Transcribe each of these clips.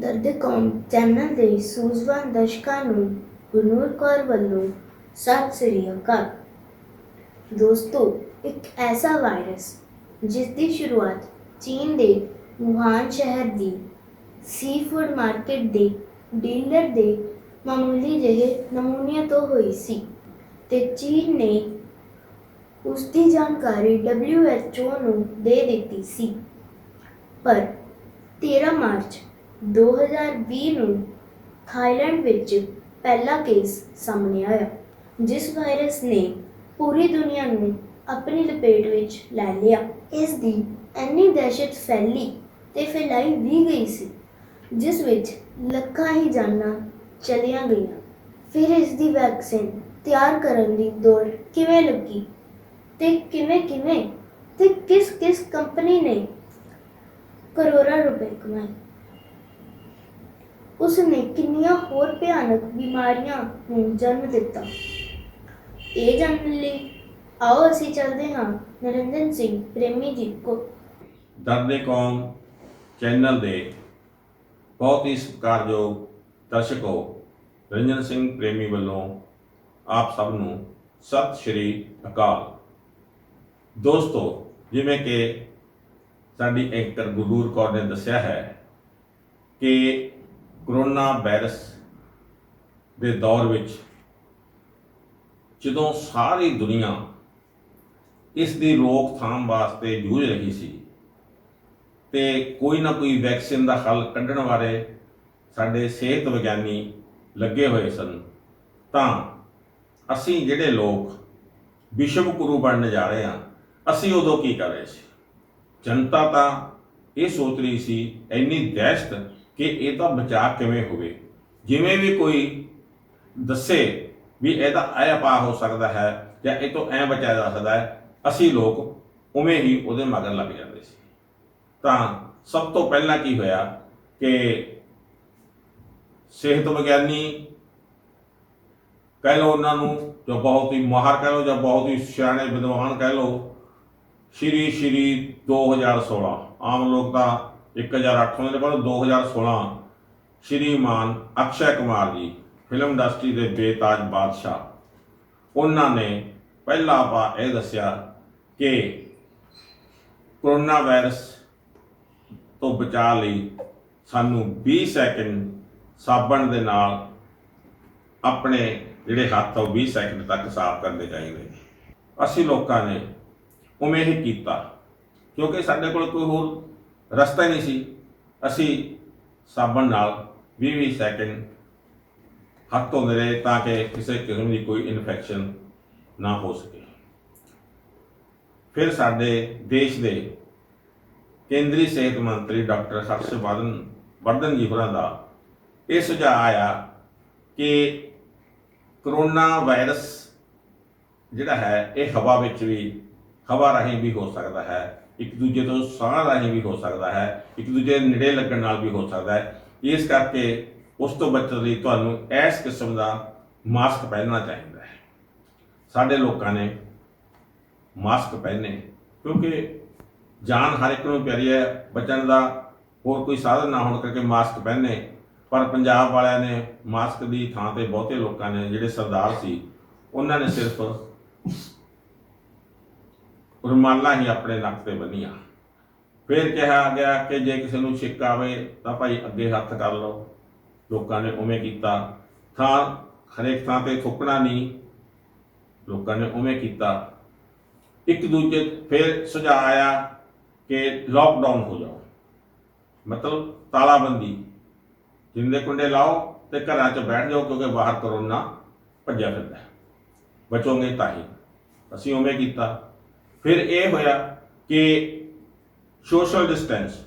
ਦਰਦ ਕੌਮ ਚੈਨਲ ਦੇ ਸੂਝਵਾਨ ਦਰਸ਼ਕਾਂ ਨੂੰ ਗੁਰਨੂਰ ਕੌਰ ਵੱਲੋਂ ਸਤਿ ਸ੍ਰੀ ਅਕਾਲ। ਦੋਸਤੋ, ਇੱਕ ਐਸਾ ਵਾਇਰਸ ਜਿਸ ਦੀ ਸ਼ੁਰੂਆਤ ਚੀਨ ਦੇ ਵੁਹਾਨ ਸ਼ਹਿਰ ਦੀ ਸੀ ਫੂਡ ਮਾਰਕੀਟ ਦੇ ਡੀਲਰ ਦੇ ਮਾਮੂਲੀ ਜਿਹੇ ਨਮੂਨੇ ਤੋਂ ਹੋਈ ਸੀ ਤੇ ਚੀਨ ਨੇ ਉਸ ਦੀ ਜਾਣਕਾਰੀ WHO ਨੂੰ ਦੇ ਦਿੱਤੀ ਸੀ। ਪਰ 13 ਮਾਰਚ 2020 ਨੂੰ ਥਾਈਲੈਂਡ ਵਿੱਚ ਪਹਿਲਾ ਕੇਸ ਸਾਹਮਣੇ ਆਇਆ, ਜਿਸ ਵਾਇਰਸ ਨੇ ਪੂਰੀ ਦੁਨੀਆ ਨੂੰ ਆਪਣੀ ਲਪੇਟ ਵਿੱਚ ਲੈ ਲਿਆ। ਇਸ ਦੀ ਇੰਨੀ ਦਹਿਸ਼ਤ ਫੈਲੀ ਤੇ ਫੈਲਾਈ ਵੀ ਗਈ ਸੀ, ਜਿਸ ਵਿੱਚ ਲੱਖਾਂ ਹੀ ਜਾਨਾਂ ਚਲੀਆਂ ਗਈਆਂ। ਫਿਰ ਇਸ ਦੀ ਵੈਕਸੀਨ ਤਿਆਰ ਕਰਨ ਦੀ ਦੌੜ ਕਿਵੇਂ ਲੱਗੀ ਤੇ ਕਿਵੇਂ ਕਿਵੇਂ ਤੇ ਕਿਸ ਕਿਸ ਕੰਪਨੀ ਨੇ ਕਰੋੜਾਂ ਰੁਪਏ ਕਮਾਏ? ਉਸ ਨੇ ਕਿੰਨੀਆਂ ਹੋਰ ਭਿਆਨਕ ਬਿਮਾਰੀਆਂ ਨੂੰ ਜਨਮ ਦਿੱਤਾ। ਇਹ ਜਾਣਨ ਲਈ ਆਓ ਅਸੀਂ ਚੱਲਦੇ ਹਾਂ ਨਰਿੰਦਰ ਸਿੰਘ ਪ੍ਰੇਮੀ ਜੀ ਕੋ। ਦਰਦੇ ਕੌਮ ਚੈਨਲ ਦੇ ਬਹੁਤ ਹੀ ਸਤਿਕਾਰਯੋਗ ਦਰਸ਼ਕੋ ਰੰਜਨ ਸਿੰਘ ਪ੍ਰੇਮੀ ਵੱਲੋਂ ਆਪ ਸਭ ਨੂੰ ਸਤਿ ਸ਼੍ਰੀ ਅਕਾਲ। ਦੋਸਤੋ, ਜਿਵੇਂ ਕਿ ਸਾਡੀ ਐਂਕਰ ਗੁਰੂਰ ਕੌਰ ਨੇ ਦੱਸਿਆ ਹੈ ਕਿ ਕਰੋਨਾ ਵਾਇਰਸ ਦੇ ਦੌਰ ਵਿੱਚ ਜਦੋਂ ਸਾਰੀ ਦੁਨੀਆ ਇਸ ਦੀ ਰੋਕਥਾਮ ਵਾਸਤੇ ਜੂਝ ਰਹੀ ਸੀ ਤੇ ਕੋਈ ਨਾ ਕੋਈ ਵੈਕਸੀਨ ਦਾ ਹੱਲ ਕੱਢਣ ਬਾਰੇ ਸਾਡੇ ਸਿਹਤ ਵਿਗਿਆਨੀ ਲੱਗੇ ਹੋਏ ਸਨ, ਤਾਂ ਅਸੀਂ ਜਿਹੜੇ ਲੋਕ ਵਿਸ਼ਵ ਗੁਰੂ ਬਣਨ ਜਾ ਰਹੇ ਹਾਂ, ਅਸੀਂ ਉਦੋਂ ਕੀ ਕਰ ਰਹੇ ਸੀ? ਜਨਤਾ ਤਾਂ ਇਹ ਸੋਚ ਰਹੀ ਸੀ, ਇੰਨੀ ਦਹਿਸ਼ਤ ਕਿ ਇਹ ਤਾਂ ਬਚਾਅ ਕਿਵੇਂ ਹੋਵੇ? ਜਿਵੇਂ ਵੀ ਕੋਈ ਦੱਸੇ ਵੀ ਇਹਦਾ ਇਹ ਆਪਾ ਹੋ ਸਕਦਾ ਹੈ ਜਾਂ ਇਹ ਤੋਂ ਐ ਬਚਾਇਆ ਜਾ ਸਕਦਾ ਹੈ, ਅਸੀਂ ਲੋਕ ਉਵੇਂ ਹੀ ਉਹਦੇ ਮਗਰ ਲੱਗ ਜਾਂਦੇ ਸੀ। ਤਾਂ ਸਭ ਤੋਂ ਪਹਿਲਾਂ ਕੀ ਹੋਇਆ ਕਿ ਸਿਹਤ ਵਿਗਿਆਨੀ ਕਹਿ ਲਓ ਉਹਨਾਂ ਨੂੰ, ਜੋ ਬਹੁਤ ਹੀ ਮਾਹਰ ਕਹਿ ਲਓ ਜਾਂ ਬਹੁਤ ਹੀ ਸਿਆਣੇ ਵਿਦਵਾਨ ਕਹਿ ਲਓ, ਸ਼੍ਰੀ ਸ਼੍ਰੀ 2016 ਆਮ ਲੋਕ ਤਾਂ 1008 ਹੁੰਦੇ ਨੇ ਪਰ 2016 ਸ਼੍ਰੀਮਾਨ ਅਕਸ਼ੈ ਕੁਮਾਰ ਜੀ ਫਿਲਮ ਇੰਡਸਟਰੀ ਦੇ ਬੇਤਾਜ ਬਾਦਸ਼ਾਹ। ਉਹਨਾਂ ਨੇ ਪਹਿਲਾ ਪਾ ਇਹ ਦੱਸਿਆ ਕਿ ਕਰੋਨਾ ਵਾਇਰਸ ਤੋਂ ਬਚਾਅ ਲਈ ਸਾਨੂੰ 20 ਸੈਕਿੰਡ ਸਾਬਣ ਦੇ ਨਾਲ ਆਪਣੇ ਜਿਹੜੇ ਹੱਥ ਆ ਉਹ 20 ਸੈਕਿੰਡ ਤੱਕ ਸਾਫ਼ ਕਰਨੇ ਚਾਹੀਦੇ। ਨੇ ਅਸੀਂ ਲੋਕਾਂ ਨੇ ਉਵੇਂ ਹੀ ਕੀਤਾ, ਕਿਉਂਕਿ ਸਾਡੇ ਕੋਲ ਕੋਈ ਹੋਰ ਰਸਤਾ ਹੀ ਨਹੀਂ ਸੀ। ਅਸੀਂ ਸਾਬਣ ਨਾਲ 20-20 ਸੈਕਿੰਡ ਹੱਥ ਧੋਂਦੇ ਰਹੇ ਤਾਂ ਕਿ ਕਿਸੇ ਕਿਸਮ ਦੀ ਕੋਈ ਇਨਫੈਕਸ਼ਨ ਨਾ ਹੋ ਸਕੇ। ਫਿਰ ਸਾਡੇ ਦੇਸ਼ ਦੇ ਕੇਂਦਰੀ ਸਿਹਤ ਮੰਤਰੀ ਡਾਕਟਰ ਹਰਸ਼ਵਰਧਨ, ਵਰਧਨ ਜੀ ਹੋਰਾਂ ਦਾ ਇਹ ਸੁਝਾਅ ਆਇਆ ਕਿ ਕਰੋਨਾ ਵਾਇਰਸ ਜਿਹੜਾ ਹੈ, ਇਹ ਹਵਾ ਵਿੱਚ ਵੀ, ਹਵਾ ਰਾਹੀਂ ਵੀ ਹੋ ਸਕਦਾ ਹੈ। ਇੱਕ ਦੂਜੇ ਤੋਂ ਸਾਹ ਰਾਹੀਂ ਵੀ ਹੋ ਸਕਦਾ ਹੈ, ਇੱਕ ਦੂਜੇ ਦੇ ਨੇੜੇ ਲੱਗਣ ਨਾਲ ਵੀ ਹੋ ਸਕਦਾ ਹੈ। ਇਸ ਕਰਕੇ ਉਸ ਤੋਂ ਬਚਣ ਲਈ ਤੁਹਾਨੂੰ ਇਸ ਕਿਸਮ ਦਾ ਮਾਸਕ ਪਹਿਨਣਾ ਚਾਹੀਦਾ ਹੈ। ਸਾਡੇ ਲੋਕਾਂ ਨੇ ਮਾਸਕ ਪਹਿਨੇ, ਕਿਉਂਕਿ ਜਾਨ ਹਰ ਇੱਕ ਨੂੰ ਪਿਆਰੀ ਹੈ, ਬਚਣ ਦਾ ਹੋਰ ਕੋਈ ਸਾਧਨ ਨਾ ਹੋਣ ਕਰਕੇ ਮਾਸਕ ਪਹਿਨੇ। ਪਰ ਪੰਜਾਬ ਵਾਲਿਆਂ ਨੇ ਮਾਸਕ ਦੀ ਥਾਂ ਤੇ ਬਹੁਤੇ ਲੋਕਾਂ ਨੇ, ਜਿਹੜੇ ਸਰਦਾਰ ਸੀ, ਉਹਨਾਂ ਨੇ ਸਿਰਫ ਰੁਮਾਲਾਂ ਹੀ ਆਪਣੇ ਨੱਕ ਤੇ ਬੰਨੀਆਂ। ਫਿਰ ਕਿਹਾ ਗਿਆ ਕਿ ਜੇ ਕਿਸੇ ਨੂੰ ਛਿੱਕ ਆਵੇ ਤਾਂ ਭਾਈ ਅੱਗੇ ਹੱਥ ਕਰ ਲਓ। ਲੋਕਾਂ ਨੇ ਉਵੇਂ ਕੀਤਾ। ਥਾਂ ਹਰੇਕ ਥਾਂ ਤੇ ਥੁੱਕਣਾ ਨਹੀਂ। ਲੋਕਾਂ ਨੇ ਉਵੇਂ ਕੀਤਾ। ਇੱਕ ਦੂਜੇ ਫਿਰ ਸੁਝਾਅ ਆਇਆ ਕਿ ਲਾਕਡਾਊਨ ਹੋ ਜਾਓ। ਮਤਲਬ ਤਾਲਾਬੰਦੀ। ਜਿੰਦੇ ਕੁੰਡੇ ਲਾਓ ਤੇ ਘਰਾਂ 'ਚ ਬੈਠ ਜਾਓ ਕਿਉਂਕਿ ਬਾਹਰ ਕਰੋਨਾ ਭੱਜਿਆ ਫਿਰਦਾ। ਹੈ। ਬਚੋਗੇ ਤਾਂ ਹੀ। ਅਸੀਂ ਉਵੇਂ ਕੀਤਾ। ਫਿਰ ਇਹ ਹੋਇਆ ਕਿ ਸੋਸ਼ਲ ਡਿਸਟੈਂਸ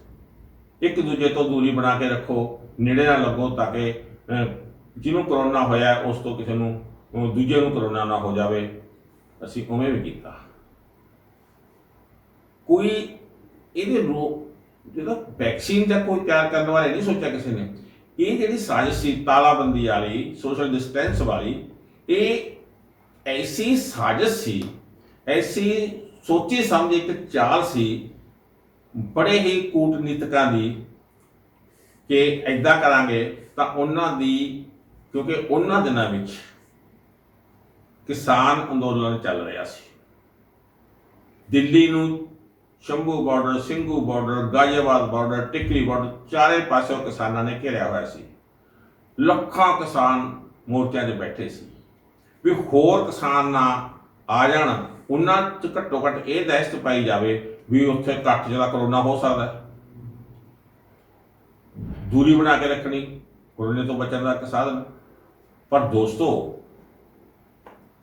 ਇੱਕ ਦੂਜੇ ਤੋਂ ਦੂਰੀ ਬਣਾ ਕੇ ਰੱਖੋ, ਨੇੜੇ ਨਾ ਲੱਗੋ ਤਾਂ ਕਿ ਜਿਹਨੂੰ ਕਰੋਨਾ ਹੋਇਆ, ਉਸ ਤੋਂ ਕਿਸੇ ਨੂੰ ਦੂਜੇ ਨੂੰ ਕਰੋਨਾ ਨਾ ਹੋ ਜਾਵੇ। ਅਸੀਂ ਉਵੇਂ ਵੀ ਕੀਤਾ। ਕੋਈ ਇਹਦੇ ਰੋ, ਜਿਹੜਾ ਵੈਕਸੀਨ ਦਾ ਕੋਈ ਤਿਆਰ ਕਰਨ ਬਾਰੇ ਨਹੀਂ ਸੋਚਿਆ ਕਿਸੇ ਨੇ, ਇਹ ਜਿਹੜੀ ਸਾਜ਼ਿਸ਼ ਸੀ, ਤਾਲਾਬੰਦੀ ਵਾਲੀ ਸੋਸ਼ਲ ਡਿਸਟੈਂਸ ਵਾਲੀ, ਇਹ ਐਸੀ ਸਾਜ਼ਿਸ਼ ਸੀ, ਐਸੀ ਸੋਚੀ ਸਮਝੀ ਇੱਕ ਚਾਲ ਸੀ, ਬੜੇ ਹੀ ਕੂਟਨੀਤਕਾਂ ਦੀ ਕਿ ਐਦਾਂ ਕਰਾਂਗੇ ਤਾਂ ਉਹਨਾਂ ਦੀ, ਕਿਉਂਕਿ ਉਹਨਾਂ ਦਿਨਾਂ ਵਿੱਚ ਕਿਸਾਨ ਅੰਦੋਲਨ ਚੱਲ ਰਿਹਾ ਸੀ। ਦਿੱਲੀ ਨੂੰ Shambhu border Singhu border Ghaziabad border Tikri border ਚਾਰੇ ਪਾਸਿਓਂ ਕਿਸਾਨਾਂ ਨੇ ਘੇਰਿਆ ਹੋਇਆ ਸੀ। ਲੱਖਾਂ ਕਿਸਾਨ ਮੋਰਚਿਆਂ 'ਤੇ ਬੈਠੇ ਸੀ। ਵੀ ਹੋਰ ਕਿਸਾਨ ਨਾ ਆ ਜਾਣ ਉਹਨਾਂ 'ਚ ਘੱਟੋ ਘੱਟ ਇਹ ਦਹਿਸ਼ਤ ਪਾਈ ਜਾਵੇ ਵੀ ਉੱਥੇ ਘੱਟ ਜਿਹੜਾ ਕਰੋਨਾ ਹੋ ਸਕਦਾ ਦੂਰੀ ਬਣਾ ਕੇ ਰੱਖਣੀ, ਕੋਰੋਨਾ ਤੋਂ ਬਚਣ ਦਾ ਇੱਕ ਸਾਧਨ। ਪਰ ਦੋਸਤੋ,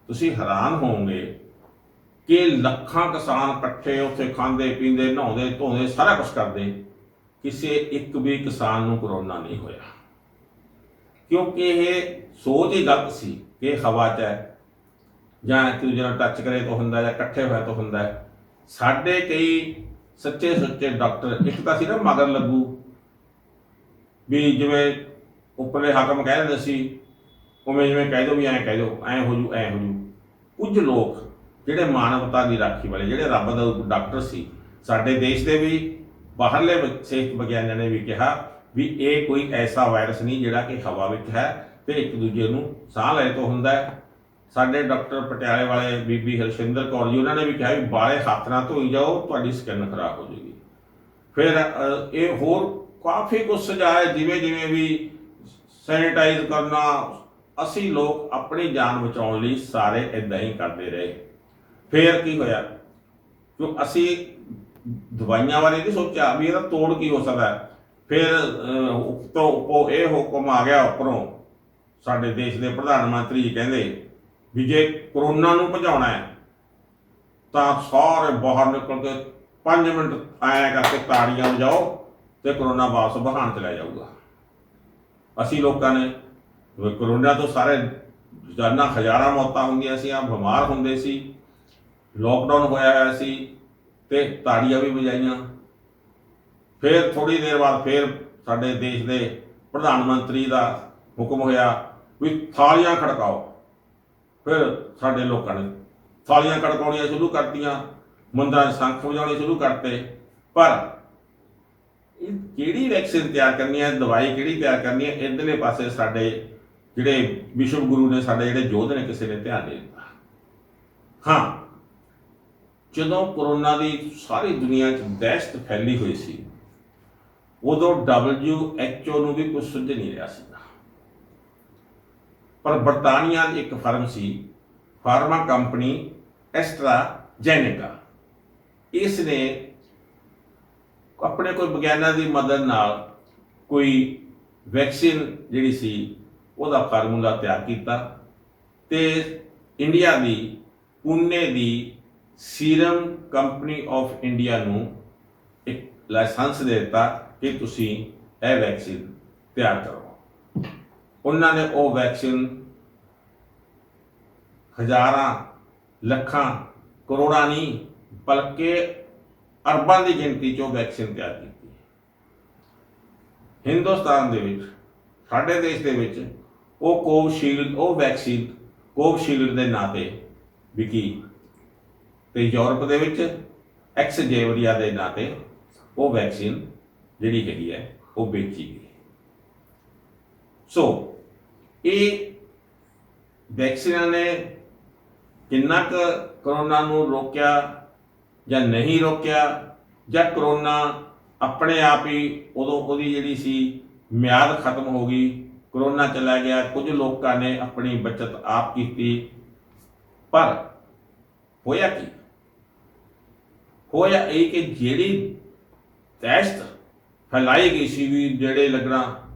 ਤੁਸੀਂ ਹੈਰਾਨ ਹੋਵੋਗੇ ਕਿ ਲੱਖਾਂ ਕਿਸਾਨ ਇਕੱਠੇ ਉੱਥੇ ਖਾਂਦੇ, ਪੀਂਦੇ, ਨਹਾਉਂਦੇ, ਧੋਂਦੇ, ਸਾਰਾ ਕੁਝ ਕਰਦੇ, ਕਿਸੇ ਇੱਕ ਵੀ ਕਿਸਾਨ ਨੂੰ ਕਰੋਨਾ ਨਹੀਂ ਹੋਇਆ। ਕਿਉਂਕਿ ਇਹ ਸੋਚ ਹੀ ਗਲਤ ਸੀ ਕਿ ਹਵਾ 'ਚ ਹੈ ਜਾਂ ਇੱਕ ਦੂਜੇ ਨਾਲ ਟੱਚ ਕਰੇ ਤੋਂ ਹੁੰਦਾ ਜਾਂ ਇਕੱਠੇ ਹੋਇਆ ਤੋਂ ਹੁੰਦਾ ਸਾਡੇ ਕਈ ਸੱਚੇ ਸੁੱਚੇ ਡਾਕਟਰ, ਇੱਕ ਤਾਂ ਸੀ ਨਾ ਮਗਰ ਲੱਗੂ, ਵੀ ਜਿਵੇਂ ਉੱਪਰਲੇ ਹਾਕਮ ਕਹਿ ਦਿੰਦੇ ਸੀ, ਉਵੇਂ ਜਿਵੇਂ ਕਹਿ ਦੋ ਵੀ ਐਂ ਕਹਿ ਦੋ, ਐਂ ਹੋ ਜੂ, ਐਂ ਹੋ ਜੂ। ਕੁਝ ਲੋਕ ਜਿਹੜੇ ਮਾਨਵਤਾ ਦੀ ਰਾਖੀ ਵਾਲੇ, ਜਿਹੜੇ ਰੱਬ ਦਾ ਡਾਕਟਰ ਸੀ, ਸਾਡੇ ਦੇਸ਼ ਦੇ ਵੀ, ਬਾਹਰਲੇ ਸਿਹਤ ਵਿਗਿਆਨੀਆਂ ਨੇ ਵੀ ਕਿਹਾ ਵੀ ਇਹ ਕੋਈ ਐਸਾ ਵਾਇਰਸ ਨਹੀਂ ਜਿਹੜਾ ਕਿ ਹਵਾ ਵਿੱਚ ਹੈ ਤੇ ਇੱਕ ਦੂਜੇ ਨੂੰ ਸਾਹ ਲੈ ਤੋਂ ਹੁੰਦਾ ਹੈ। ਸਾਡੇ ਡਾਕਟਰ ਪਟਿਆਲੇ ਵਾਲੇ ਬੀਬੀ ਹਰਸ਼ਿੰਦਰ ਕੌਰ ਜੀ ਉਹਨਾਂ ਨੇ ਵੀ ਕਿਹਾ ਵੀ ਬਾਲੇ ਹੱਥ ਨਾਲ ਧੋਈ ਜਾਓ ਤੁਹਾਡੀ ਸਕਿਨ ਖਰਾਬ ਹੋ ਜਾਏਗੀ। ਫਿਰ ਇਹ ਹੋਰ ਕਾਫੀ ਕੁਝ ਸੁਝਾਅ ਜਿਵੇਂ ਜਿਵੇਂ ਵੀ ਸੈਨੀਟਾਈਜ਼ ਕਰਨਾ ਅਸੀਂ ਲੋਕ ਆਪਣੀ ਜਾਨ ਬਚਾਉਣ ਲਈ ਸਾਰੇ ਇਦਾਂ ਹੀ ਕਰਦੇ ਰਹੇ। ਫਿਰ ਕੀ ਹੋਇਆ? ਕਿਉਂ ਅਸੀਂ ਦਵਾਈਆਂ ਬਾਰੇ ਨਹੀਂ ਸੋਚਿਆ ਵੀ ਇਹਦਾ ਤੋੜ ਕੀ ਹੋ ਸਕਦਾ ਫਿਰ ਅ, ਇਹ ਹੁਕਮ ਆ ਗਿਆ ਉੱਪਰੋਂ। ਸਾਡੇ ਦੇਸ਼ ਦੇ ਪ੍ਰਧਾਨ ਮੰਤਰੀ ਜੀ ਕਹਿੰਦੇ ਵੀ ਜੇ ਕਰੋਨਾ ਨੂੰ ਭਜਾਉਣਾ ਹੈ, ਤਾਂ ਸਾਰੇ ਬਾਹਰ ਨਿਕਲ ਕੇ 5 ਮਿੰਟ ਆਇਆ ਕਰਕੇ ਤਾੜੀਆਂ ਵਜਾਓ ਤੇ ਕਰੋਨਾ ਵਾਪਸ ਬਹਾਨ ਚਲਾ ਜਾਊਗਾ। ਅਸੀਂ ਲੋਕਾਂ ਨੇ ਕਰੋਨਾ ਤੋਂ ਸਾਰੇ ਰੋਜ਼ਾਨਾ ਹਜ਼ਾਰਾਂ ਮੌਤਾਂ ਹੁੰਦੀਆਂ ਸੀ ਆ ਬਿਮਾਰ ਹੁੰਦੇ ਸੀ ਲੋਕਡਾਊਨ ਹੋਇਆ ਹੋਇਆ ਸੀ ਤੇ ਤਾੜੀਆਂ ਵੀ ਵਜਾਈਆਂ। ਫਿਰ ਥੋੜੀ ਦੇਰ ਬਾਅਦ ਫਿਰ ਸਾਡੇ ਦੇਸ਼ ਦੇ ਪ੍ਰਧਾਨ ਮੰਤਰੀ ਦਾ ਹੁਕਮ ਹੋਇਆ ਵੀ ਥਾਲੀਆਂ ਖੜਕਾਓ। ਫਿਰ ਸਾਡੇ ਲੋਕਾਂ ਨੇ ਥਾਲੀਆਂ ਖੜਕਾਉਣੀਆਂ ਸ਼ੁਰੂ ਕਰਤੀਆਂ ਮੰਦਰਾਂ 'ਚ ਸ਼ੰਖ ਵਜਾਉਣੇ ਸ਼ੁਰੂ ਕਰਤੇ। ਪਰ ਇਹ ਕਿਹੜੀ ਵੈਕਸੀਨ ਤਿਆਰ ਕਰਨੀ ਹੈ, ਦਵਾਈ ਕਿਹੜੀ ਤਿਆਰ ਕਰਨੀ ਹੈ, ਇਧਰਲੇ ਪਾਸੇ ਸਾਡੇ ਜਿਹੜੇ ਵਿਸ਼ਵ ਗੁਰੂ ਨੇ, ਸਾਡੇ ਜਿਹੜੇ ਯੋਧ ਨੇ, ਕਿਸੇ ਨੇ ਧਿਆਨ ਨਹੀਂ ਦਿੱਤਾ। ਹਾਂ, ਜਦੋਂ ਕਰੋਨਾ ਦੀ ਸਾਰੀ ਦੁਨੀਆ 'ਚ ਦਹਿਸ਼ਤ ਫੈਲੀ ਹੋਈ ਸੀ, ਉਦੋਂ WHO ਨੂੰ ਵੀ ਕੁਝ ਸੁੱਝ ਨਹੀਂ ਰਿਹਾ ਸੀ। ਪਰ ਬਰਤਾਨੀਆ ਦੀ ਇੱਕ ਫਰਮ ਸੀ, ਫਾਰਮਾ ਕੰਪਨੀ ਐਸਟਰਾਜੈਨੇਕਾ ਇਸ ਨੇ ਆਪਣੇ ਕੋਈ ਵਿਗਿਆਨਾਂ ਦੀ ਮਦਦ ਨਾਲ ਕੋਈ ਵੈਕਸੀਨ ਜਿਹੜੀ ਸੀ, ਉਹਦਾ ਫਾਰਮੂਲਾ ਤਿਆਰ ਕੀਤਾ ਤੇ ਇੰਡੀਆ ਦੀ, ਪੁਣੇ ਦੀ ਸੀਰਮ ਕੰਪਨੀ ਆਫ ਇੰਡੀਆ ਨੂੰ ਇੱਕ ਲਾਇਸੈਂਸ ਦੇ ਦਿੱਤਾ ਕਿ ਤੁਸੀਂ ਇਹ ਵੈਕਸੀਨ ਤਿਆਰ ਕਰੋ। ਉਹਨਾਂ ਨੇ ਉਹ ਵੈਕਸੀਨ ਹਜ਼ਾਰਾਂ, ਲੱਖਾਂ, ਕਰੋੜਾਂ ਨਹੀਂ, ਬਲਕਿ ਅਰਬਾਂ ਦੀ ਗਿਣਤੀ 'ਚ ਉਹ ਵੈਕਸੀਨ ਤਿਆਰ ਕੀਤੀ। ਹਿੰਦੁਸਤਾਨ ਦੇ ਵਿੱਚ, ਸਾਡੇ ਦੇਸ਼ ਦੇ ਵਿੱਚ ਉਹ ਕੋਵਸ਼ੀਲਡ, ਉਹ ਵੈਕਸੀਨ ਕੋਵਸ਼ੀਲਡ ਦੇ ਨਾਂ ਤੇ ਵਿਕੀ ਤੇ ਯੂਰਪ ਦੇ ਵਿੱਚ ਐਕਸ ਜੇਵਰੀਆ ਦੇ ਨਾਂ ਤੇ ਉਹ ਵੈਕਸੀਨ ਜਿਹੜੀ ਹੈਗੀ ਹੈ, ਉਹ ਵੇਚੀ ਗਈ। ਸੋ ਇਹ ਵੈਕਸੀਨਾਂ ਨੇ ਕਿੰਨਾ ਕੁ ਕਰੋਨਾ ਨੂੰ ਰੋਕਿਆ ਜਾਂ ਨਹੀਂ ਰੋਕਿਆ ਜਾਂ ਕਰੋਨਾ ਆਪਣੇ ਆਪ ਹੀ ਉਦੋਂ ਉਹਦੀ ਜਿਹੜੀ ਸੀ ਮਿਆਦ ਖਤਮ ਹੋ ਗਈ ਕਰੋਨਾ ਚਲਾ ਗਿਆ, ਕੁਝ ਲੋਕਾਂ ਨੇ ਆਪਣੀ ਬਚਤ ਆਪ ਕੀਤੀ। ਪਰ ਹੋਇਆ ਕੀ? ਹੋਇਆ ਇਹ ਕਿ ਜਿਹੜੀ ਦਹਿਸ਼ਤ ਫੈਲਾਈ ਗਈ ਸੀ ਵੀ ਜਿਹੜੇ ਲੱਗਣਾ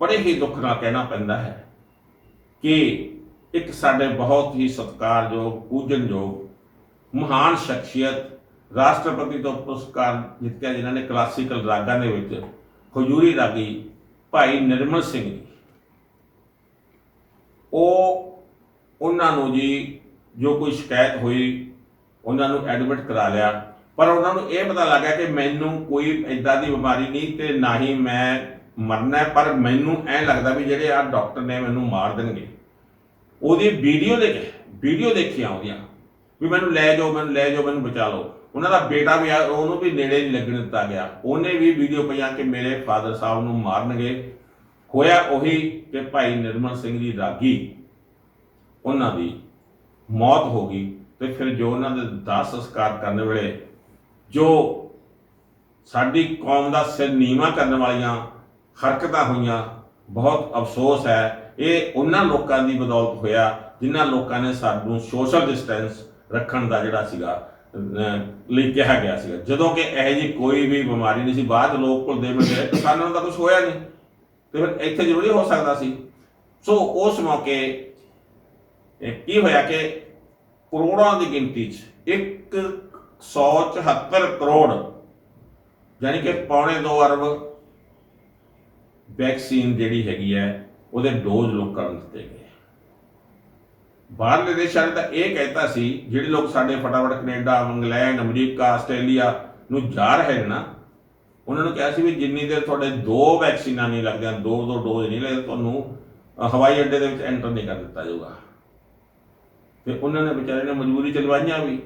ਬੜੇ ਹੀ ਦੁੱਖ ਨਾਲ ਕਹਿਣਾ ਪੈਂਦਾ ਹੈ ਕਿ ਇੱਕ ਸਾਡੇ ਬਹੁਤ ਹੀ ਸਤਿਕਾਰਯੋਗ, ਪੂਜਨਯੋਗ, ਮਹਾਨ ਸ਼ਖਸੀਅਤ, ਰਾਸ਼ਟਰਪਤੀ ਤੋਂ ਪੁਰਸਕਾਰ ਜਿੱਤਿਆ ਜਿਨ੍ਹਾਂ ਨੇ ਕਲਾਸੀਕਲ ਰਾਗਾਂ ਦੇ ਵਿੱਚ ਹਜੂਰੀ ਰਾਗੀ ਭਾਈ ਨਿਰਮਲ ਸਿੰਘ ਜੀ। ਉਹ ਉਹਨਾਂ ਨੂੰ ਜੀ ਜੋ ਕੋਈ ਸ਼ਿਕਾਇਤ ਹੋਈ, ਉਹਨਾਂ ਨੂੰ ਐਡਮਿਟ ਕਰਾ ਲਿਆ। ਪਰ ਉਹਨਾਂ ਨੂੰ ਇਹ ਪਤਾ ਲੱਗਾ ਕਿ ਮੈਨੂੰ ਕੋਈ ਇਦਾਂ ਦੀ ਬਿਮਾਰੀ ਨਹੀਂ ਤੇ ਨਾ ਹੀ ਮੈਂ ਮਰਨਾ ਹੈ, ਪਰ ਮੈਨੂੰ ਐ ਲੱਗਦਾ ਵੀ ਜਿਹੜੇ ਆ ਡਾਕਟਰ ਨੇ ਮੈਨੂੰ ਮਾਰ ਦੇਣਗੇ ਉਹਦੀ ਵੀਡੀਓ ਦੇਖ ਵੀਡੀਓ ਦੇਖੀਆਂ ਉਹਦੀਆਂ ਵੀ ਮੈਨੂੰ ਲੈ ਜਾਓ ਮੈਨੂੰ ਲੈ ਜਾਓ ਮੈਨੂੰ ਬਚਾ ਲਓ। ਉਹਨਾਂ ਦਾ ਬੇਟਾ ਵੀ ਆ ਉਹਨੂੰ ਵੀ ਨੇੜੇ ਨਹੀਂ ਲੱਗਣ ਦਿੱਤਾ ਗਿਆ। ਉਹਨੇ ਵੀ ਵੀਡੀਓ ਪਈਆਂ ਕਿ ਮੇਰੇ ਫਾਦਰ ਸਾਹਿਬ ਨੂੰ ਮਾਰਨਗੇ। ਹੋਇਆ ਉਹੀ ਕਿ ਭਾਈ ਨਿਰਮਲ ਸਿੰਘ ਜੀ ਰਾਗੀ ਉਹਨਾਂ ਦੀ ਮੌਤ ਹੋ ਗਈ ਤੇ ਫਿਰ ਜੋ ਉਹਨਾਂ ਦੇ ਦਾਹ ਸੰਸਕਾਰ ਕਰਨ ਵੇਲੇ ਜੋ ਸਾਡੀ ਕੌਮ ਦਾ ਸਿਰ ਨੀਵਾ ਕਰਨ ਵਾਲੀਆਂ ਹਰਕਤਾਂ ਹੋਈਆਂ, ਬਹੁਤ ਅਫਸੋਸ ਹੈ। ਇਹ ਉਹਨਾਂ ਲੋਕਾਂ ਦੀ ਬਦੌਲਤ ਹੋਇਆ, ਜਿਨ੍ਹਾਂ ਲੋਕਾਂ ਨੇ ਸਾਨੂੰ ਸੋਸ਼ਲ ਡਿਸਟੈਂਸ ਰੱਖਣ ਦਾ ਜਿਹੜਾ ਸੀਗਾ ਲਈ ਕਿਹਾ ਗਿਆ ਸੀਗਾ। ਜਦੋਂ ਕਿ ਇਹੋ ਜਿਹੀ ਕੋਈ ਵੀ ਬਿਮਾਰੀ ਨਹੀਂ ਸੀ, ਬਾਅਦ 'ਚ ਲੋਕ ਭੁੱਲਦੇ ਮਿਲਦੇ ਕਿਸਾਨਾਂ ਨੂੰ ਤਾਂ ਕੁਝ ਹੋਇਆ ਨਹੀਂ। ਤੇ ਫਿਰ ਇੱਥੇ ਜ਼ਰੂਰੀ ਹੋ ਸਕਦਾ ਸੀ। ਸੋ ਉਸ ਮੌਕੇ ਕੀ ਹੋਇਆ ਕਿ ਕਰੋੜਾਂ ਦੀ ਗਿਣਤੀ 'ਚ 174 ਕਰੋੜ, ਯਾਨੀ ਕਿ ਪੌਣੇ 2 ਅਰਬ ਵੈਕਸੀਨ ਜਿਹੜੀ ਹੈਗੀ ਹੈ, ਉਹਦੇ ਡੋਜ਼ ਲੋਕਾਂ ਨੂੰ ਦਿੱਤੇ ਗਏ ਬਾਹਰਲੇ ਦੇਸ਼ਾਂ ਨੇ ਤਾਂ ਇਹ ਕਹਿਤਾ ਸੀ, ਜਿਹੜੇ ਲੋਕ ਸਾਡੇ ਫਟਾਫਟ ਕੈਨੇਡਾ, ਇੰਗਲੈਂਡ, ਅਮਰੀਕਾ, ਆਸਟ੍ਰੇਲੀਆ ਨੂੰ ਜਾ ਰਹੇ ਨੇ ਨਾ, ਉਹਨਾਂ ਨੂੰ ਕਿਹਾ ਸੀ ਵੀ ਜਿੰਨੀ ਦੇਰ ਤੁਹਾਡੇ ਦੋ ਵੈਕਸੀਨਾਂ ਨਹੀਂ ਲੱਗਦੀਆਂ, ਦੋ ਦੋ ਡੋਜ਼ ਨਹੀਂ ਲੱਗਦੇ, ਤੁਹਾਨੂੰ ਹਵਾਈ ਅੱਡੇ ਦੇ ਵਿੱਚ ਐਂਟਰ ਨਹੀਂ ਕਰ ਦਿੱਤਾ ਜਾਊਗਾ। ਤੇ ਉਹਨਾਂ ਨੇ ਵਿਚਾਰੇ ਨੇ ਮਜਬੂਰੀ ਚਲਵਾਈਆਂ ਵੀ।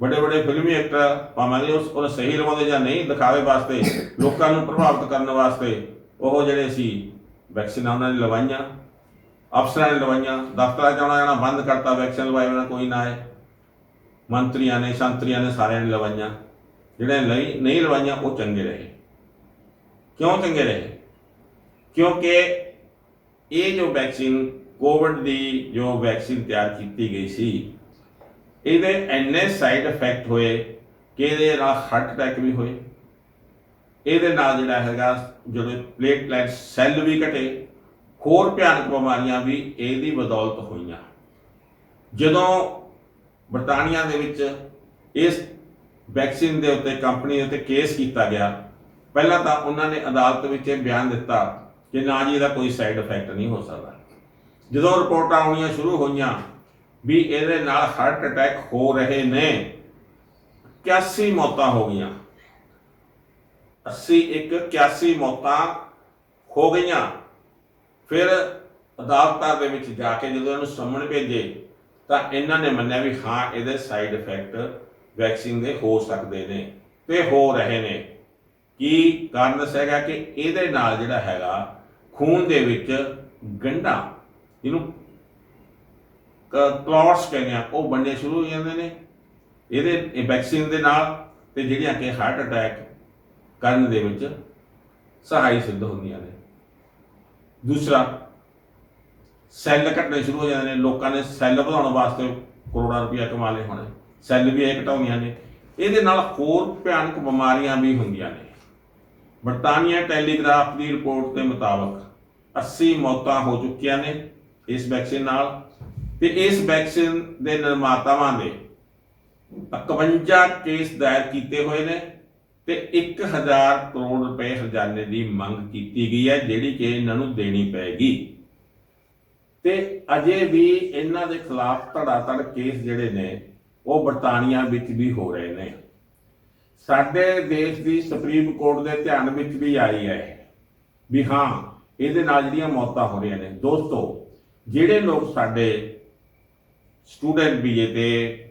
ਵੱਡੇ ਵੱਡੇ ਫਿਲਮੀ ਐਕਟਰ ਭਾਵੇਂ ਉਸ ਉਹ ਸਹੀ ਲਵਾਉਂਦੇ ਜਾਂ ਨਹੀਂ, ਦਿਖਾਵੇ ਵਾਸਤੇ, ਲੋਕਾਂ ਨੂੰ ਪ੍ਰਭਾਵਿਤ ਕਰਨ ਵਾਸਤੇ ਉਹ ਜਿਹੜੇ ਸੀ ਵੈਕਸੀਨਾਂ ਉਹਨਾਂ ਨੇ ਲਵਾਈਆਂ, ਅਫਸਰਾਂ ਨੇ ਲਵਾਈਆਂ, ਦਫ਼ਤਰਾਂ 'ਚ ਆਉਣਾ ਜਾਣਾ ਬੰਦ ਕਰਤਾ ਵੈਕਸੀਨ ਲਵਾਏ ਉਹਨਾਂ ਕੋਈ ਨਾ ਆਏ। ਮੰਤਰੀਆਂ ਨੇ, ਸੰਤਰੀਆਂ ਨੇ ਸਾਰਿਆਂ ਨੇ ਲਵਾਈਆਂ। ਜਿਹੜੇ ਲਈ ਨਹੀਂ ਲਵਾਈਆਂ, ਉਹ ਚੰਗੇ ਰਹੇ। ਕਿਉਂ ਚੰਗੇ ਰਹੇ? ਕਿਉਂਕਿ ਇਹ ਜੋ ਵੈਕਸੀਨ ਕੋਵਿਡ ਦੀ ਜੋ ਵੈਕਸੀਨ ਤਿਆਰ ਕੀਤੀ ਗਈ ਸੀ, ਇਹਦੇ ਇੰਨੇ ਸਾਈਡ ਇਫੈਕਟ ਹੋਏ ਕਿ ਇਹਦੇ ਨਾਲ ਹਾਰਟ ਅਟੈਕ ਵੀ ਹੋਏ। ਇਹਦੇ ਨਾਲ ਜਿਹੜਾ ਹੈਗਾ ਜਿਹੜੇ ਪਲੇਟਲੈਟ ਸੈੱਲ ਵੀ ਘਟੇ, ਹੋਰ ਭਿਆਨਕ ਬਿਮਾਰੀਆਂ ਵੀ ਇਹਦੀ ਬਦੌਲਤ ਹੋਈਆਂ। ਜਦੋਂ ਬਰਤਾਨੀਆ ਦੇ ਵਿੱਚ ਇਸ ਵੈਕਸੀਨ ਦੇ ਉੱਤੇ ਕੰਪਨੀ ਦੇ ਉੱਤੇ ਕੇਸ ਕੀਤਾ ਗਿਆ, ਪਹਿਲਾਂ ਤਾਂ ਉਹਨਾਂ ਨੇ ਅਦਾਲਤ ਵਿੱਚ ਇਹ ਬਿਆਨ ਦਿੱਤਾ ਕਿ ਨਾ ਜੀ, ਇਹਦਾ ਕੋਈ ਸਾਈਡ ਇਫੈਕਟ ਨਹੀਂ ਹੋ ਸਕਦਾ। ਜਦੋਂ ਰਿਪੋਰਟਾਂ ਆਉਣੀਆਂ ਸ਼ੁਰੂ ਹੋਈਆਂ ਵੀ ਇਹਦੇ ਨਾਲ ਹਾਰਟ ਅਟੈਕ ਹੋ ਰਹੇ ਨੇ 81 ਮੌਤਾਂ ਹੋ ਗਈਆਂ। 81 ਮੌਤਾਂ ਹੋ ਗਈਆਂ। ਫਿਰ ਅਦਾਲਤਾਂ ਦੇ ਵਿੱਚ ਜਾ ਕੇ ਜਦੋਂ ਇਹਨੂੰ ਸੰਮਣ ਭੇਜੇ, ਤਾਂ ਇਹਨਾਂ ਨੇ ਮੰਨਿਆ ਵੀ ਹਾਂ, ਇਹਦੇ ਸਾਈਡ ਇਫੈਕਟ ਵੈਕਸੀਨ ਦੇ ਹੋ ਸਕਦੇ ਨੇ ਤੇ ਹੋ ਰਹੇ ਨੇ। ਕੀ ਕਾਰਨ ਦੱਸਿਆ ਕਿ ਇਹਦੇ ਨਾਲ ਜਿਹੜਾ ਹੈਗਾ, ਖੂਨ ਦੇ ਵਿੱਚ ਗੰਢਾਂ ਜਿਹਨੂੰ ਕਲੌਟਸ ਕਹਿੰਦੇ ਆ, ਉਹ ਬਣਨੇ ਸ਼ੁਰੂ ਹੋ ਜਾਂਦੇ ਨੇ। ਇਹਦੇ, ਇਹ ਵੈਕਸੀਨ ਦੇ ਨਾਲ ਤੇ ਜਿਹੜੀਆਂ ਕਿ ਹਾਰਟ ਅਟੈਕ ਕਰਨ ਦੇ ਵਿੱਚ ਸਹਾਈ ਸਿੱਧ ਹੁੰਦੀਆਂ ਨੇ। ਦੂਸਰਾ, ਸੈੱਲ ਘਟਣੇ ਸ਼ੁਰੂ ਹੋ ਜਾਂਦੇ ਨੇ। ਲੋਕਾਂ ਨੇ ਸੈੱਲ ਵਧਾਉਣ ਵਾਸਤੇ ਕਰੋੜਾਂ ਰੁਪਇਆ ਕਮਾ ਲਏ ਹੋਣੇ। ਸੈੱਲ ਵੀ ਇਹ ਘਟਾਉਂਦੀਆਂ ਨੇ। ਇਹਦੇ ਨਾਲ ਹੋਰ ਭਿਆਨਕ ਬਿਮਾਰੀਆਂ ਵੀ ਹੁੰਦੀਆਂ ਨੇ। ਬਰਤਾਨੀਆ ਟੈਲੀਗ੍ਰਾਫ ਦੀ ਰਿਪੋਰਟ ਦੇ ਮੁਤਾਬਕ 80 ਮੌਤਾਂ ਹੋ ਚੁੱਕੀਆਂ ਨੇ ਇਸ ਵੈਕਸੀਨ ਨਾਲ ਤੇ ਇਸ ਵੈਕਸੀਨ ਦੇ ਨਿਰਮਾਤਾਵਾਂ ਨੇ 51 ਕੇਸ ਦਾਇਰ ਕੀਤੇ ਹੋਏ ਨੇ। ਤੇ 1000 ਕਰੋੜ ਰੁਪਏ ਖਜ਼ਾਨੇ ਦੀ ਮੰਗ ਕੀਤੀ ਗਈ ਹੈ, ਜਿਹੜੀ ਕਿ ਇਹਨਾਂ ਨੂੰ ਦੇਣੀ ਪਏਗੀ। ਤੇ ਅਜੇ ਵੀ ਇਹਨਾਂ ਦੇ ਖਿਲਾਫ ਧੜਾ ਧੜ ਕੇਸ ਜਿਹੜੇ ਨੇ, ਉਹ ਬਰਤਾਨੀਆ ਵਿੱਚ ਵੀ ਹੋ ਰਹੇ ਨੇ। ਸਾਡੇ ਦੇਸ਼ ਦੀ ਸੁਪਰੀਮ ਕੋਰਟ ਦੇ ਧਿਆਨ ਵਿੱਚ ਵੀ ਆਈ ਹੈ ਵੀ ਹਾਂ, ਇਹਦੇ ਨਾਲ ਜਿਹੜੀਆਂ ਮੌਤਾਂ ਹੋ ਰਹੀਆਂ ਨੇ। ਦੋਸਤੋ, ਜਿਹੜੇ ਲੋਕ ਸਾਡੇ ਸਟੂਡੈਂਟ ਵੀਜ਼ੇ ਤੇ,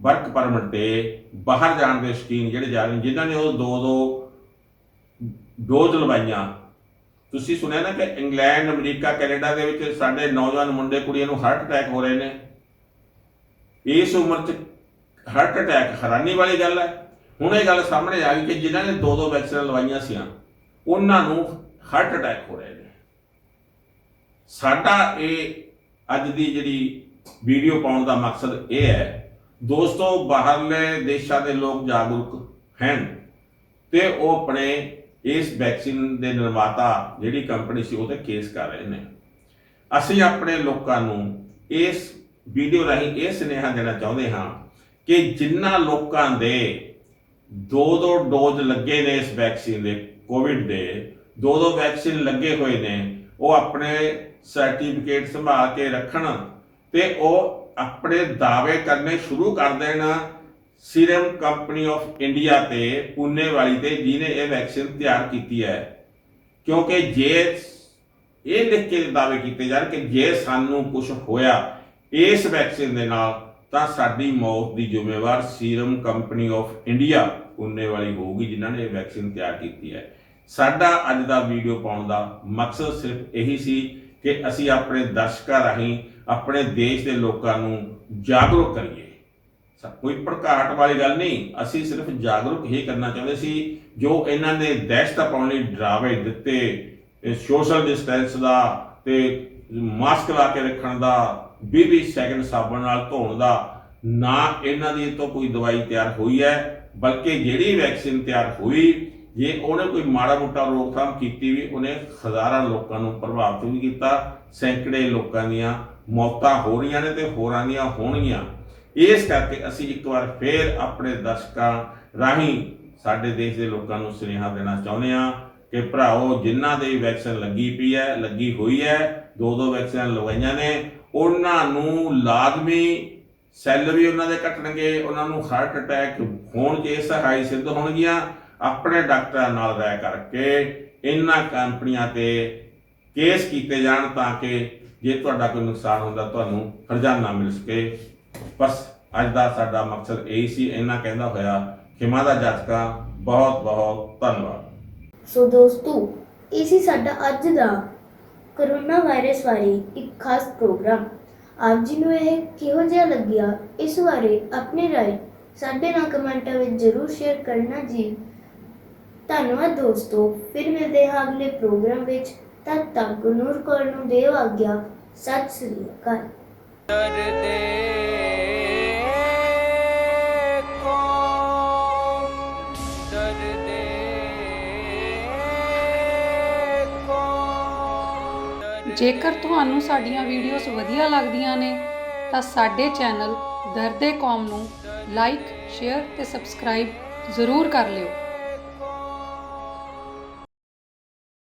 ਵਰਕ ਪਰਮਿਟ ਤੇ ਬਾਹਰ ਜਾਣ ਦੇ ਸ਼ੌਕੀਨ ਜਿਹੜੇ ਜਾ ਰਹੇ ਨੇ, ਜਿਨ੍ਹਾਂ ਨੇ ਉਹ ਦੋ ਦੋ ਡੋਜ਼ ਲਵਾਈਆਂ ਤੁਸੀਂ ਸੁਣਿਆ ਨਾ ਕਿ ਇੰਗਲੈਂਡ, ਅਮਰੀਕਾ, ਕੈਨੇਡਾ ਦੇ ਵਿੱਚ ਸਾਡੇ ਨੌਜਵਾਨ ਮੁੰਡੇ, ਕੁੜੀਆਂ ਨੂੰ ਹਾਰਟ ਅਟੈਕ ਹੋ ਰਹੇ ਨੇ। ਇਸ ਉਮਰ 'ਚ ਹਾਰਟ ਅਟੈਕ ਹੈਰਾਨੀ ਵਾਲੀ ਗੱਲ ਹੈ। ਹੁਣ ਇਹ ਗੱਲ ਸਾਹਮਣੇ ਆ ਗਈ ਕਿ ਜਿਨ੍ਹਾਂ ਨੇ ਦੋ ਦੋ ਵੈਕਸੀਨ ਲਵਾਈਆਂ ਸੀਆਂ, ਉਹਨਾਂ ਨੂੰ ਹਾਰਟ ਅਟੈਕ ਹੋ ਰਹੇ ਨੇ। ਸਾਡਾ ਇਹ ਅੱਜ ਦੀ ਜਿਹੜੀ ਵੀਡੀਓ ਪਾਉਣ ਦਾ ਮਕਸਦ ਇਹ ਹੈ ਦੋਸਤੋ, ਬਾਹਰਲੇ ਦੇਸ਼ਾਂ ਦੇ ਲੋਕ ਜਾਗਰੂਕ ਹਨ ਤੇ ਉਹ ਆਪਣੇ ਇਸ ਵੈਕਸੀਨ ਦੇ ਨਿਰਮਾਤਾ ਜਿਹੜੀ ਕੰਪਨੀ ਸੀ, ਉਹ ਕੇਸ ਕਰ ਰਹੇ ਨੇ। ਅਸੀਂ ਆਪਣੇ ਲੋਕਾਂ ਨੂੰ ਇਸ ਵੀਡੀਓ ਰਾਹੀਂ ਇਹ ਸੁਨੇਹਾ ਦੇਣਾ ਚਾਹੁੰਦੇ ਹਾਂ ਕਿ ਜਿਨ੍ਹਾਂ ਲੋਕਾਂ ਦੇ ਦੋ ਦੋ ਡੋਜ਼ ਲੱਗੇ ਨੇ ਇਸ ਵੈਕਸੀਨ ਦੇ ਕੋਵਿਡ ਦੇ ਦੋ ਦੋ ਵੈਕਸੀਨ ਲੱਗੇ ਹੋਏ ਨੇ, ਉਹ ਆਪਣੇ ਸਰਟੀਫਿਕੇਟ ਸੰਭਾਲ ਕੇ ਰੱਖਣ ਤੇ ਉਹ ਆਪਣੇ ਦਾਅਵੇ ਕਰਨੇ ਸ਼ੁਰੂ ਕਰ ਦੇਣ ਸੀਰਮ ਕੰਪਨੀ ਆਫ ਇੰਡੀਆ ਤੇ ਪੂਨੇ ਵਾਲੀ ਤੇ ਜਿਹਨੇ ਇਹ ਵੈਕਸੀਨ ਤਿਆਰ ਕੀਤੀ ਹੈ। ਕਿਉਂਕਿ ਜੇ ਇਹ ਲਿਖ ਕੇ ਦਾਅਵੇ ਕੀਤੇ ਜਾਣ ਕਿ ਜੇ ਸਾਨੂੰ ਕੁਝ ਹੋਇਆ ਇਸ ਵੈਕਸੀਨ ਦੇ ਨਾਲ, ਤਾਂ ਸਾਡੀ ਮੌਤ ਦੀ ਜ਼ਿੰਮੇਵਾਰ Serum company of India Pune ਵਾਲੀ ਹੋਊਗੀ ਜਿਨ੍ਹਾਂ ਨੇ ਇਹ ਵੈਕਸੀਨ ਤਿਆਰ ਕੀਤੀ ਹੈ। ਸਾਡਾ ਅੱਜ ਦਾ ਵੀਡੀਓ ਪਾਉਣ ਦਾ ਮਕਸਦ ਸਿਰਫ ਇਹੀ ਸੀ ਕਿ ਅਸੀਂ ਆਪਣੇ ਦਰਸ਼ਕਾਂ ਰਾਹੀਂ ਆਪਣੇ ਦੇਸ਼ ਦੇ ਲੋਕਾਂ ਨੂੰ ਜਾਗਰੂਕ ਕਰੀਏ। ਕੋਈ ਭੜਕਾਟ ਵਾਲੀ ਗੱਲ ਨਹੀਂ, ਅਸੀਂ ਸਿਰਫ ਜਾਗਰੂਕ ਹੀ ਕਰਨਾ ਚਾਹੁੰਦੇ ਸੀ, ਜੋ ਇਹਨਾਂ ਨੇ ਦਹਿਸ਼ਤ ਪਾਉਣ ਲਈ ਡਰਾਵੇ ਦਿੱਤੇ ਸੋਸ਼ਲ ਡਿਸਟੈਂਸ ਦਾ ਤੇ ਮਾਸਕ ਲਾ ਕੇ ਰੱਖਣ ਦਾ 20 ਸੈਕਿੰਡ ਸਾਬਣ ਨਾਲ ਧੋਣ ਦਾ, ਨਾ ਇਹਨਾਂ ਦੀ ਤੋਂ ਕੋਈ ਦਵਾਈ ਤਿਆਰ ਹੋਈ ਹੈ, ਬਲਕਿ ਜਿਹੜੀ ਵੈਕਸੀਨ ਤਿਆਰ ਹੋਈ, ਜੇ ਉਹਨੇ ਕੋਈ ਮਾੜਾ ਮੋਟਾ ਰੋਕਥਾਮ ਕੀਤੀ ਵੀ, ਉਹਨੇ ਹਜ਼ਾਰਾਂ ਲੋਕਾਂ ਨੂੰ ਪ੍ਰਭਾਵਿਤ ਵੀ ਕੀਤਾ, ਸੈਂਕੜੇ ਲੋਕਾਂ ਦੀਆਂ ਮੌਤਾਂ ਹੋ ਰਹੀਆਂ ਨੇ ਤੇ ਹੋਰਾਂ ਦੀਆਂ ਹੋਣਗੀਆਂ। ਇਸ ਕਰਕੇ ਅਸੀਂ ਇੱਕ ਵਾਰ ਫੇਰ ਆਪਣੇ ਦਰਸ਼ਕਾਂ ਰਾਹੀਂ ਸਾਡੇ ਦੇਸ਼ ਦੇ ਲੋਕਾਂ ਨੂੰ ਸੁਨੇਹਾ ਦੇਣਾ ਚਾਹੁੰਦੇ ਹਾਂ ਕਿ ਭਰਾਓ, ਜਿਨ੍ਹਾਂ ਦੇ ਵੈਕਸੀਨ ਲੱਗੀ ਪਈ ਹੈ, ਲੱਗੀ ਹੋਈ ਹੈ ਦੋ ਦੋ ਵੈਕਸੀਨ ਲਵਾਈਆਂ ਨੇ, ਉਹਨਾਂ ਨੂੰ ਲਾਜ਼ਮੀ ਸੈੱਲ ਵੀ ਉਹਨਾਂ ਦੇ ਘਟਣਗੇ ਉਹਨਾਂ ਨੂੰ ਹਾਰਟ ਅਟੈਕ ਹੋਣ ਕੇ ਸਹਾਈ ਸਿੱਧ ਹੋਣਗੀਆਂ, ਆਪਣੇ ਡਾਕਟਰਾਂ ਨਾਲ ਰਾਏ ਕਰਕੇ ਇਹਨਾਂ ਕੰਪਨੀਆਂ ਤੇ ਕੇਸ ਕੀਤੇ ਜਾਣ ਤਾਂ ਕਿ ਜੇ ਤੁਹਾਡਾ ਕੋਈ ਨੁਕਸਾਨ ਹੁੰਦਾ, ਤੁਹਾਨੂੰ ਹਰਜਾਨਾ ਮਿਲ ਸਕੇ। ਬਸ ਅੱਜ ਦਾ ਸਾਡਾ ਮਕਸਦ ਇਹੀ ਸੀ ਇਹਨਾਂ ਕਹਿੰਦਾ ਹੋਇਆ। ਖਿਮਾ ਦਾ ਜੱਜਕਾ ਬਹੁਤ ਬਹੁਤ ਧੰਨਵਾਦ। ਸੋ ਦੋਸਤੋ, ਇਹ ਸੀ ਸਾਡਾ ਅੱਜ ਦਾ ਕਰੋਨਾ ਵਾਇਰਸ ਬਾਰੇ ਇੱਕ ਖਾਸ ਪ੍ਰੋਗਰਾਮ। ਆਪ ਜੀ ਨੂੰ ਇਹ ਕਿਹੋ ਜਿਹਾ ਲੱਗਿਆ, ਇਸ ਬਾਰੇ ਆਪਣੇ ਰਾਏ ਸਾਡੇ ਨਾਲ ਕਮੈਂਟਾਂ ਵਿੱਚ ਜ਼ਰੂਰ ਸ਼ੇਅਰ ਕਰਨਾ ਜੀ। ਧੰਨਵਾਦ ਦੋਸਤੋ, ਫਿਰ ਮਿਲਦੇ ਹਾਂ ਅਗਲੇ ਪ੍ਰੋਗਰਾਮ ਵਿੱਚ। ਤਦ ਤੱਕ ਗੁਰਨੂਰ ਕੌਰ ਨੂੰ ਦੇਵ ਆਗਿਆ, ਸਤਿ ਸ੍ਰੀ ਅਕਾਲ। ਡਰਦੇ ਕੌਣ ਡਰਦੇ ਕੌਣ ਜੇਕਰ ਤੁਹਾਨੂੰ ਸਾਡੀਆਂ ਵੀਡੀਓਜ਼ ਵਧੀਆ ਲੱਗਦੀਆਂ ਨੇ, ਤਾਂ ਸਾਡੇ ਚੈਨਲ ਦਰਦੇ ਕੌਮ ਨੂੰ ਲਾਈਕ, ਸ਼ੇਅਰ ਤੇ ਸਬਸਕ੍ਰਾਈਬ ਜ਼ਰੂਰ ਕਰ ਲਿਓ।